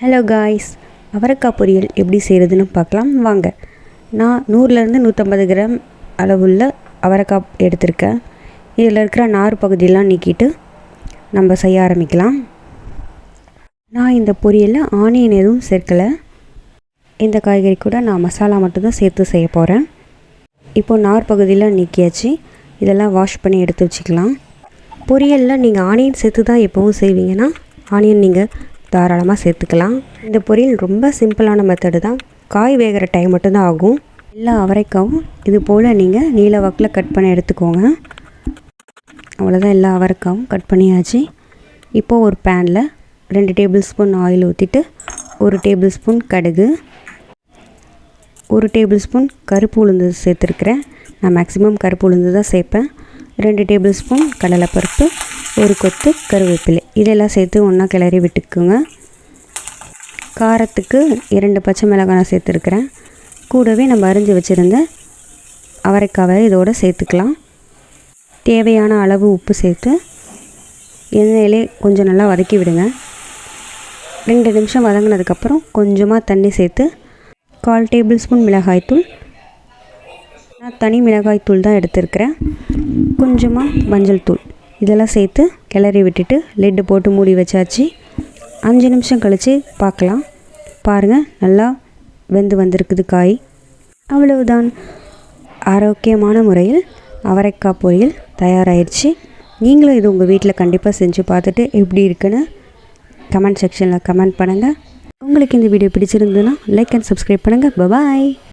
Hello guys அவரைக்காய் பொரியல் எப்படி செய்கிறதுன்னு பார்க்கலாம். வாங்க. நான் நூறுலேருந்து நூற்றம்பது கிராம் அளவுள்ள அவரைக்காய் எடுத்திருக்கேன். இதில் இருக்கிற நார் பகுதியெலாம் நீக்கிட்டு நம்ம செய்ய ஆரம்பிக்கலாம். நான் இந்த பொரியலில் ஆனியன் எதுவும் சேர்க்கலை. இந்த காய்கறி கூட நான் மசாலா மட்டும்தான் சேர்த்து செய்ய போகிறேன் இப்போது நார் பகுதியெலாம் நீக்கியாச்சு. இதெல்லாம் வாஷ் பண்ணி எடுத்து வச்சுக்கலாம். பொரியலில் நீங்கள் ஆனியன் சேர்த்து தான் எப்போவும் செய்வீங்கன்னா ஆனியன் நீங்கள் தாராளமாக சேர்த்துக்கலாம். இந்த பொரியல் ரொம்ப சிம்பிளான மெத்தடு தான். காய் வேகிற டைம் மட்டும்தான் ஆகும். எல்லா அவரைக்காவும் இது போல் நீங்கள் நீல வாக்கில் கட் பண்ணி எடுத்துக்கோங்க. அவ்வளோதான் எல்லா அவரைக்காவும் கட் பண்ணியாச்சு. இப்போது ஒரு பேனில் ரெண்டு டேபிள் ஸ்பூன் ஆயில் ஊற்றிட்டு ஒரு டேபிள் ஸ்பூன் கடுகு ஒரு டேபிள் ஸ்பூன் கருப்பு உளுந்து சேர்த்துருக்குறேன். நான் மேக்ஸிமம் கருப்பு உளுந்து தான் சேர்ப்பேன். ரெண்டு டேபிள் ஸ்பூன் கடலைப்பருப்பு ஒரு கொத்து கருவேப்பிலை. இதெல்லாம் சேர்த்து ஒன்றா கிளறி விட்டுக்குங்க. காரத்துக்கு இரண்டு பச்சை மிளகாய் நான் சேர்த்துருக்குறேன். கூடவே நம்ம அரிஞ்சு வச்சுருந்த அவரைக்காவை இதோடு சேர்த்துக்கலாம். தேவையான அளவு உப்பு சேர்த்து எண்ணெயிலே கொஞ்சம் நல்லா வதக்கி விடுங்க. ரெண்டு நிமிஷம் வதங்கினதுக்கப்புறம் கொஞ்சமாக தண்ணி சேர்த்து கால் டேபிள் ஸ்பூன் மிளகாய்த்தூள் நான் தனி மிளகாய்த்தூள் தான் எடுத்திருக்கிறேன். கொஞ்சமாக மஞ்சள் தூள். இதெல்லாம் சேர்த்து கிளறி விட்டுட்டு லெட்டு போட்டு மூடி வச்சாச்சு. அஞ்சு நிமிஷம் கழித்து பார்க்கலாம். பாருங்கள் நல்லா வெந்து வந்திருக்குது காய். அவ்வளவுதான். ஆரோக்கியமான முறையில் அவரைக்காய் பொரியல் தயாராகிடுச்சு நீங்களும் இது உங்கள் வீட்டில் கண்டிப்பாக செஞ்சு பார்த்துட்டு எப்படி இருக்குன்னு கமெண்ட் செக்ஷனில் கமெண்ட் பண்ணுங்கள் உங்களுக்கு இந்த வீடியோ பிடிச்சிருந்ததுன்னா லைக் அண்ட் சப்ஸ்கிரைப் பண்ணுங்கள் பபாய்